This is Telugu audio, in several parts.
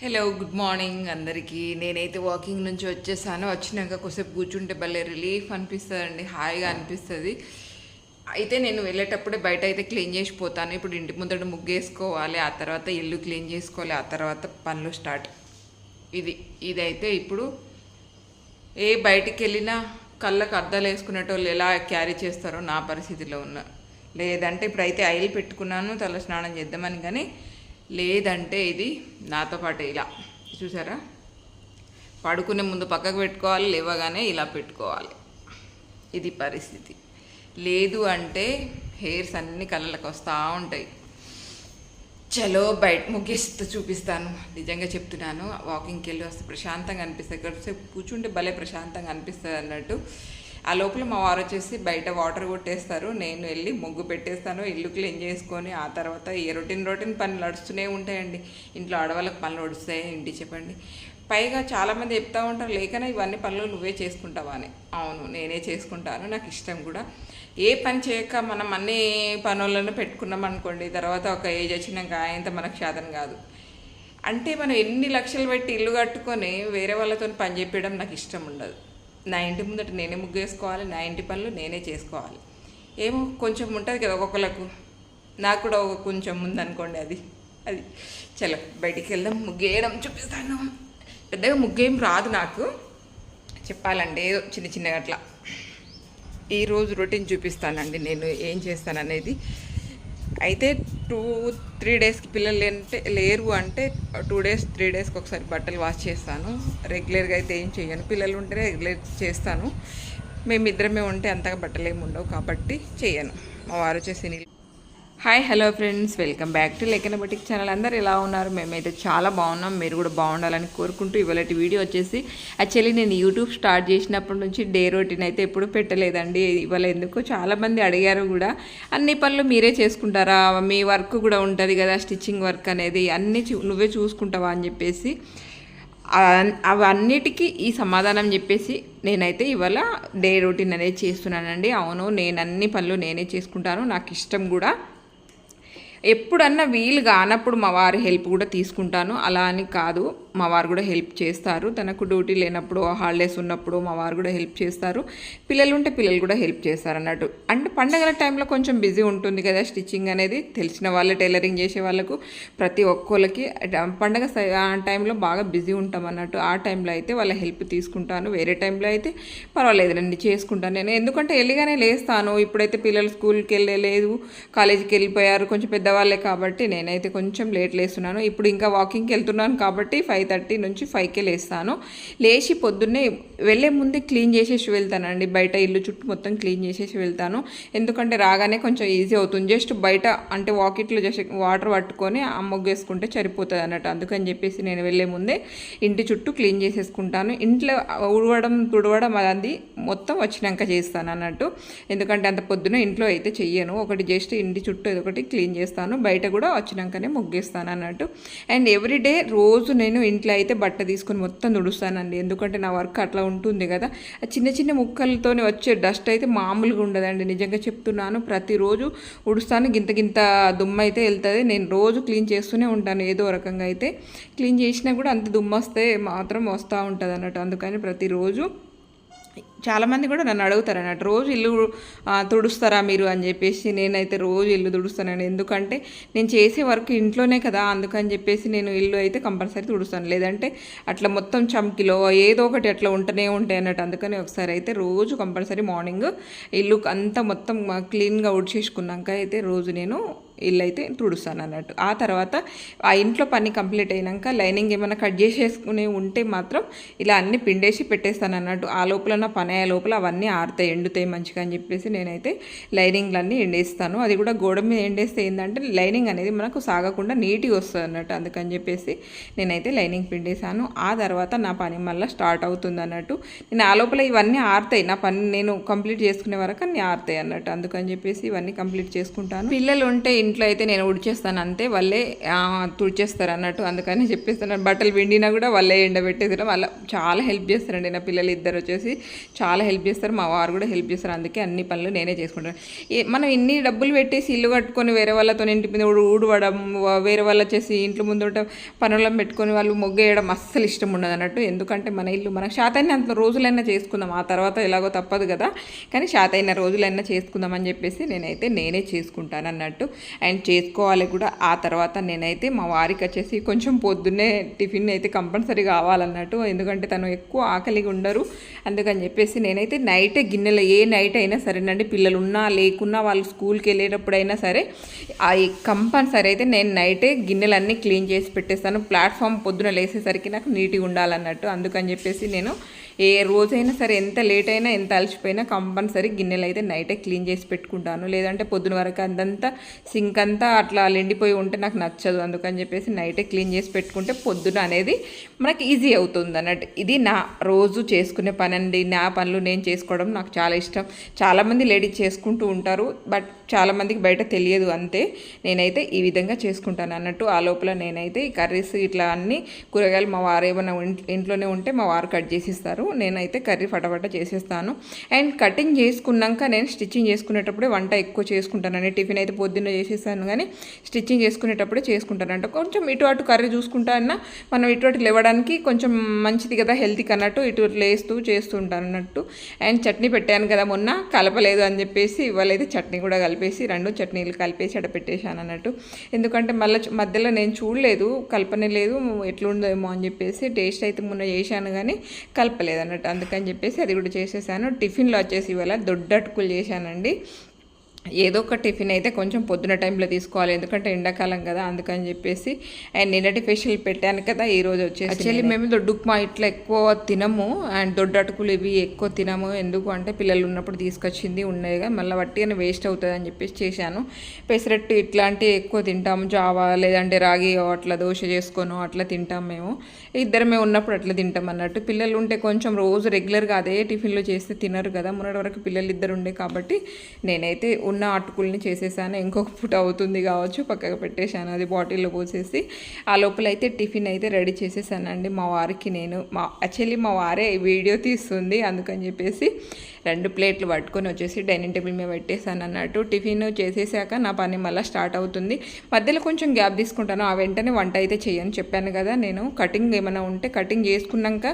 హలో గుడ్ మార్నింగ్ అందరికీ. నేనైతే వాకింగ్ నుంచి వచ్చేసాను. వచ్చినాక కొద్దిసేపు కూర్చుంటే భలే రిలీఫ్ అనిపిస్తుందండి హాయిగా అనిపిస్తుంది. అయితే నేను వెళ్ళేటప్పుడే బయట అయితే క్లీన్ చేసిపోతాను ఇప్పుడు ఇంటి ముందట ముగ్గేసుకోవాలి ఆ తర్వాత ఇల్లు క్లీన్ చేసుకోవాలి ఆ తర్వాత పనులు స్టార్ట్ ఇది ఇదైతే ఇప్పుడు ఏ బయటికి వెళ్ళినా కళ్ళకు అద్దాలు వేసుకునేటోళ్ళు ఎలా క్యారీ చేస్తారో నా పరిస్థితిలో ఉన్న. లేదంటే ఇప్పుడైతే ఆయిల్ పెట్టుకున్నాను తల స్నానం చేద్దామని కానీ లేదంటే ఇది నాతో పాటు ఇలా. చూసారా? పడుకునే ముందు పక్కకు పెట్టుకోవాలి లేవగానే ఇలా పెట్టుకోవాలి. ఇది పరిస్థితి. లేదు అంటే హెయిర్స్ అన్ని కళ్ళకి వస్తూ ఉంటాయి. చలో బయట ముగిస్తూ చూపిస్తాను. నిజంగా చెప్తున్నాను. వాకింగ్కి వెళ్ళి వస్తే ప్రశాంతంగా అనిపిస్తుంది. ఇక్కడ కూర్చుంటే భలే ప్రశాంతంగా అనిపిస్తుంది అన్నట్టు. ఆ లోపల మా వారు వచ్చేసి బయట వాటర్ కొట్టేస్తారు. నేను వెళ్ళి ముగ్గు పెట్టేస్తాను. ఇల్లు క్లీన్ చేసుకొని ఆ తర్వాత ఏ రొటీన్ రొటీన్ పనులు నడుస్తూనే ఉంటాయండి. ఇంట్లో ఆడవాళ్ళకి పనులు నడుస్తాయి ఇంటి చెప్పండి. పైగా చాలామంది చెప్తా ఉంటారు లేకనే ఇవన్నీ పనులు నువ్వే చేసుకుంటావా? అని. అవును నేనే చేసుకుంటాను. నాకు ఇష్టం కూడా. ఏ పని చేయక మనం అన్ని పనులను పెట్టుకున్నాం అనుకోండి తర్వాత ఒక ఏజ్ వచ్చినాక ఆయనతో మనకు శాతం కాదు. అంటే మనం ఎన్ని లక్షలు పెట్టి ఇల్లు కట్టుకొని వేరే వాళ్ళతో పని చెప్పడం నాకు ఇష్టం ఉండదు. నా ఇంటి ముందట నేనే ముగ్గు వేసుకోవాలి నా ఇంటి పనులు నేనే చేసుకోవాలి. ఏమో కొంచెం ఉంటుంది కదా ఒక్కొక్కలకు. నాకు కూడా ఒక కొంచెం ఉందనుకోండి అది. అది చలో బయటికి వెళ్దాం ముగ్గేయడం చూపిస్తాను. పెద్దగా ముగ్గేం రాదు నాకు. చెప్పాలండి ఏదో చిన్న చిన్నగా అట్లా. ఈరోజు రొటీన్ చూపిస్తానండి నేను ఏం చేస్తాను అనేది అయితే టూ త్రీ డేస్కి పిల్లలు అంటే లేరు అంటే టూ డేస్ త్రీ డేస్కి ఒకసారి బట్టలు వాష్ చేస్తాను. రెగ్యులర్గా అయితే ఏం చేయను పిల్లలు ఉంటే రెగ్యులర్ చేస్తాను. మేమిద్దరమే ఉంటే అంతగా బట్టలు ఏమి ఉండవు కాబట్టి చేయను మా వారు వచ్చేసి నీళ్ళు hi hello friends welcome back to లెక్కన ఛానల్ అందరు ఎలా ఉన్నారు? మేమైతే చాలా బాగున్నాం. మీరు కూడా బాగుండాలని కోరుకుంటూ ఇవాళ వీడియో వచ్చేసి యాక్చువల్లీ నేను యూట్యూబ్ స్టార్ట్ చేసినప్పటి నుంచి డే రొటీన్ అయితే ఎప్పుడు పెట్టలేదండి. ఇవాళ ఎందుకో చాలామంది అడిగారు కూడా అన్ని పనులు మీరే చేసుకుంటారా? మీ వర్క్ కూడా ఉంటుంది కదా స్టిచ్చింగ్ వర్క్ అనేది. అన్నీ చూ- నువ్వే చూసుకుంటావా? అని చెప్పేసి అవన్నిటికీ ఈ సమాధానం చెప్పేసి నేనైతే ఇవాళ డే రొటీన్ అనేది చేస్తున్నానండి. అవును నేను అన్ని పనులు నేనే చేసుకుంటాను. నాకు ఇష్టం కూడా ఎప్పుడన్నా వీలు కానప్పుడు మా వారి హెల్ప్ కూడా తీసుకుంటాను. అలా అని కాదు. మా వారు కూడా హెల్ప్ చేస్తారు. తనకు డ్యూటీ లేనప్పుడు హాలిడేస్ ఉన్నప్పుడు మా వారు కూడా హెల్ప్ చేస్తారు. పిల్లలు ఉంటే పిల్లలు కూడా హెల్ప్ చేస్తారు అన్నట్టు. అంటే పండగల టైంలో కొంచెం బిజీ ఉంటుంది కదా స్టిచ్చింగ్ అనేది తెలిసిన వాళ్ళే టైలరింగ్ చేసే వాళ్ళకు ప్రతి ఒక్కళ్ళకి. పండగ స- ఆ టైంలో బాగా బిజీ ఉంటాం అన్నట్టు. ఆ టైంలో అయితే వాళ్ళ హెల్ప్ తీసుకుంటాను. వేరే టైంలో అయితే పర్వాలేదు రండి చేసుకుంటాను. నేను ఎందుకంటే ఎల్లిగానే లేస్తాను. ఇప్పుడైతే పిల్లలు స్కూల్కి వెళ్ళలేదు కాలేజీకి వెళ్ళిపోయారు. కొంచెం పెద్దవాళ్ళే కాబట్టి నేనైతే కొంచెం లేట్ లేస్తున్నాను. ఇప్పుడు ఇంకా వాకింగ్కి వెళ్తున్నాను కాబట్టి ఫైవ్ థర్టీ నుంచి ఫైవ్కే లేస్తాను. లేచి పొద్దున్నే వెళ్ళే ముందే క్లీన్ చేసేసి వెళ్తానండి. బయట ఇల్లు చుట్టూ మొత్తం క్లీన్ చేసేసి వెళ్తాను. ఎందుకంటే రాగానే కొంచెం ఈజీ అవుతుంది. జస్ట్ బయట అంటే వాకిట్లో జస్ట్ వాటర్ పట్టుకొని ఆ సరిపోతుంది అన్నట్టు. అందుకని చెప్పేసి నేను వెళ్ళే ముందే ఇంటి చుట్టూ క్లీన్ చేసేసుకుంటాను. ఇంట్లో ఉడవడం తుడవడం అది మొత్తం వచ్చినాక చేస్తాను అన్నట్టు. ఎందుకంటే అంత పొద్దున ఇంట్లో అయితే చెయ్యను. ఒకటి జస్ట్ ఇంటి చుట్టూ ఒకటి క్లీన్ చేస్తాను. బయట కూడా వచ్చినాకనే ముగ్గేస్తాను అన్నట్టు. అండ్ ఎవ్రీడే రోజు నేను ఇంట్లో అయితే బట్ట తీసుకొని మొత్తం తుడుస్తానండి. ఎందుకంటే నా వర్క్ అట్లా ఉంటుంది కదా. ఆ చిన్న చిన్న ముక్కలతో వచ్చే డస్ట్ అయితే మామూలుగా ఉండదండి. నిజంగా చెప్తున్నాను ప్రతిరోజు ఉడుస్తాను గింత గింత దుమ్ము అయితే వెళ్తుంది. నేను రోజు క్లీన్ చేస్తూనే ఉంటాను ఏదో రకంగా అయితే. క్లీన్ చేసినా కూడా అంత దుమ్ము వస్తే మాత్రం వస్తూ ఉంటుంది అన్నట్టు అందుకని ప్రతిరోజు చాలామంది కూడా నన్ను అడుగుతారు అన్నట్టు రోజు ఇల్లు తుడుస్తారా మీరు? అని చెప్పేసి నేనైతే రోజు ఇల్లు తుడుస్తానని. ఎందుకంటే నేను చేసే వర్క్ ఇంట్లోనే కదా అందుకని చెప్పేసి నేను ఇల్లు అయితే కంపల్సరీ తుడుస్తాను. లేదంటే అట్లా మొత్తం చమ్కిలో ఏదో ఒకటి అట్లా ఉంటూనే ఉంటాయి అన్నట్టు. అందుకని ఒకసారి అయితే రోజు కంపల్సరీ మార్నింగ్ ఇల్లు అంతా మొత్తం క్లీన్గా ఉడిచేసుకున్నాక అయితే రోజు నేను ఇల్లు అయితే తుడుస్తాను అన్నట్టు ఆ తర్వాత ఆ ఇంట్లో పని కంప్లీట్ అయినాక లైనింగ్ ఏమైనా కట్ చేసేసుకుని ఉంటే మాత్రం ఇలా అన్ని పిండేసి పెట్టేస్తాను అన్నట్టు ఆ లోపల నా పని అయ్యే లోపల అవన్నీ ఆరుతాయి ఎండుతాయి మంచిగా అని చెప్పేసి నేనైతే లైనింగ్లన్నీ ఎండేస్తాను. అది కూడా గోడ మీద ఎండేస్తే ఏంటంటే లైనింగ్ అనేది మనకు సాగకుండా నీట్గా వస్తుంది అన్నట్టు అందుకని చెప్పేసి నేనైతే లైనింగ్ పిండేసాను ఆ తర్వాత నా పని మళ్ళీ స్టార్ట్ అవుతుంది అన్నట్టు నేను ఆ లోపల ఇవన్నీ ఆరుతాయి. నా పని నేను కంప్లీట్ చేసుకునే వరకు అన్నీ ఆరుతాయి అన్నట్టు. అందుకని చెప్పేసి ఇవన్నీ కంప్లీట్ చేసుకుంటాను. పిల్లలు ఉంటే ఇంట్లో అయితే నేను ఉడిచేస్తాను అంతే వాళ్ళే తుడిచేస్తారు అన్నట్టు అందుకని చెప్పేస్తున్నాను బట్టలు పిండినా కూడా వాళ్ళే ఎండబెట్టేసడం వాళ్ళ చాలా హెల్ప్ చేస్తారండి. నా పిల్లలు ఇద్దరు వచ్చేసి చాలా హెల్ప్ చేస్తారు. మా వారు కూడా హెల్ప్ చేస్తారు. అందుకే అన్ని పనులు నేనే చేసుకుంటాను. మనం ఇన్ని డబ్బులు పెట్టేసి ఇల్లు కట్టుకొని వేరే వాళ్ళతో ఇంటి మీద ఊడవడం వేరే వాళ్ళు వచ్చేసి ఇంట్లో ముందు పనులను పెట్టుకొని వాళ్ళు మొగ్గేయడం అస్సలు ఇష్టం ఉండదు అన్నట్టు. ఎందుకంటే మన ఇల్లు మనకు శాతైన అంత రోజులైనా చేసుకుందాం. ఆ తర్వాత ఎలాగో తప్పదు కదా. కానీ శాతైన రోజులైనా చేసుకుందాం అని చెప్పేసి నేనైతే నేనే చేసుకుంటాను అన్నట్టు. అండ్ చేసుకోవాలి కూడా. ఆ తర్వాత నేనైతే మా వారికి వచ్చేసి కొంచెం పొద్దున్నే టిఫిన్ అయితే కంపల్సరీ కావాలన్నట్టు. ఎందుకంటే తను ఎక్కువ ఆకలిగా ఉండరు. అందుకని చెప్పేసి నేనైతే నైటే గిన్నెలు ఏ నైట్ అయినా సరేనండి. పిల్లలు ఉన్నా లేకున్నా వాళ్ళు స్కూల్కి వెళ్ళేటప్పుడైనా సరే ఆ కంపల్సరీ అయితే నేను నైటే గిన్నెలన్నీ క్లీన్ చేసి పెట్టేస్తాను. ప్లాట్ఫామ్ పొద్దున లేసేసరికి నాకు నీట్గా ఉండాలన్నట్టు. అందుకని చెప్పేసి నేను ఏ రోజైనా సరే ఎంత లేట్ అయినా ఎంత అలసిపోయినా కంపల్సరీ గిన్నెలు అయితే నైటే క్లీన్ చేసి పెట్టుకుంటాను. లేదంటే పొద్దున వరకు అందంతా సింక్ అంతా అట్లా ఎండిపోయి ఉంటే నాకు నచ్చదు. అందుకని చెప్పేసి నైటే క్లీన్ చేసి పెట్టుకుంటే పొద్దున అనేది మనకి ఈజీ అవుతుంది అన్నట్టు. ఇది నా రోజు చేసుకునే పని అండి నా పనులు నేను చేసుకోవడం నాకు చాలా ఇష్టం. చాలామంది లేడీస్ చేసుకుంటూ ఉంటారు. బట్ చాలామందికి బయట తెలియదు అంతే. నేనైతే ఈ విధంగా చేసుకుంటాను అన్నట్టు ఆ లోపల నేనైతే ఈ కర్రీస్ ఇట్లా అన్ని కూరగాయలు మా వారు ఏమైనా ఇంట్లోనే ఉంటే మా వారు కట్ చేసిస్తారు. నేనైతే కర్రీ ఫటాఫట చేసేస్తాను. అండ్ కటింగ్ చేసుకున్నాక నేను స్టిచ్చింగ్ చేసుకునేటప్పుడే వంట ఎక్కువ చేసుకుంటానండి. టిఫిన్ అయితే పొద్దున్న చేసేస్తాను కానీ స్టిచ్చింగ్ చేసుకునేటప్పుడే చేసుకుంటాను. అంటే కొంచెం ఇటు అటు కర్రీ చూసుకుంటానన్నా మనం ఇటు అటు లేవడానికి కొంచెం మంచిది కదా హెల్తీకి అన్నట్టు ఇటు లేస్తూ చేస్తూ ఉంటాను అన్నట్టు. అండ్ చట్నీ పెట్టాను కదా మొన్న కలపలేదు అని చెప్పేసి ఇవాళ చట్నీ కూడా కలిపేసి రెండు చట్నీలు కలిపేసి అక్కడ పెట్టేశాను అన్నట్టు. ఎందుకంటే మళ్ళీ మధ్యలో నేను చూడలేదు కలపనే లేదు ఎట్లుందేమో అని చెప్పేసి టేస్ట్ అయితే మొన్న చేశాను కానీ కలపలేదు అన్నట్టు అందుకని చెప్పేసి అది కూడా చేసేసాను. టిఫిన్లో వచ్చేసి ఇవాళ దొడ్డటుకులు చేశానండి. ఏదో ఒక టిఫిన్ అయితే కొంచెం పొద్దున టైంలో తీసుకోవాలి. ఎందుకంటే ఎండాకాలం కదా అందుకని చెప్పేసి అండ్ నిన్నటి ఫెషియల్ పెట్టాను కదా ఈ రోజు వచ్చేసి యాక్చువల్లీ మేము దొడ్డు ఉప్మా ఇట్లా ఎక్కువ తినము అండ్ దొడ్డు అటుకులు ఇవి ఎక్కువ తినము. ఎందుకు అంటే పిల్లలు ఉన్నప్పుడు తీసుకొచ్చింది ఉన్నాయిగా మళ్ళీ వట్టిగానే వేస్ట్ అవుతుంది అని చెప్పేసి చేశాను. పెసరట్టు ఇట్లాంటివి ఎక్కువ తింటాము. జావా లేదంటే రాగి అట్లా దోశ చేసుకోను అట్లా తింటాం మేము. ఇద్దరమే ఉన్నప్పుడు అట్లా తింటాం అన్నట్టు. పిల్లలు ఉంటే కొంచెం రోజు రెగ్యులర్గా అదే టిఫిన్లో చేస్తే తినరు కదా. మొన్నటి వరకు పిల్లలు ఇద్దరు ఉండే కాబట్టి నేనైతే ఉన్న అటుకుల్ని చేసేసాను. ఇంకొక పూట అవుతుంది కావచ్చు పక్కకు పెట్టేశాను. అది బాటిల్లో పోసేసి ఆ లోపల అయితే టిఫిన్ అయితే రెడీ చేసేసానండి. మా వారికి నేను మా యాక్చువల్లీ మా వారే వీడియో తీస్తుంది అందుకని చెప్పేసి రెండు ప్లేట్లు పట్టుకొని వచ్చేసి డైనింగ్ టేబుల్ మీద పెట్టేశాను అన్నట్టు. టిఫిన్ చేసేసాక నా పని మళ్ళీ స్టార్ట్ అవుతుంది. మధ్యలో కొంచెం గ్యాప్ తీసుకుంటాను. ఆ వెంటనే వంట అయితే చేయను. చెప్పాను కదా నేను కటింగ్ ఏమైనా ఉంటే కటింగ్ చేసుకున్నాక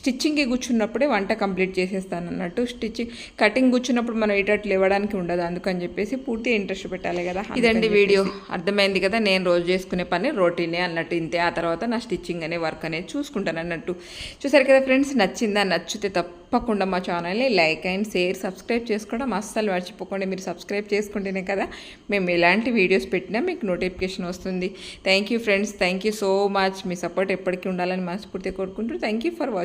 స్టిచ్చింగ్కి కూర్చున్నప్పుడే వంట కంప్లీట్ చేసేస్తాను అన్నట్టు. స్టిచ్చింగ్ కటింగ్ కూర్చున్నప్పుడు మనం ఇటట్లు ఇవ్వడానికి ఉండదు అందుకని చెప్పేసి పూర్తి ఇంట్రెస్ట్ పెట్టాలి కదా. ఇదండి వీడియో. అర్థమైంది కదా నేను రోజు చేసుకునే పని రోటీనే అన్నట్టు ఇంతే ఆ తర్వాత నా స్టిచ్చింగ్ అనే వర్క్ అనేది చూసుకుంటాను అన్నట్టు. చూసారు కదా ఫ్రెండ్స్ నచ్చిందా నచ్చితే తప్పకుండా మా ఛానల్ని లైక్ అండ్ షేర్ సబ్స్క్రైబ్ చేసుకోవడం అస్సలు మర్చిపోకండి. మీరు సబ్స్క్రైబ్ చేసుకుంటేనే కదా మేము ఎలాంటి వీడియోస్ పెట్టినా మీకు నోటిఫికేషన్ వస్తుంది. Thank you friends thank you so much me support ఎప్పటికీ ఉండాలని మనస్ఫూర్తిగా కోరుకుంటూ థ్యాంక్ యూ ఫర్ వాచింగ్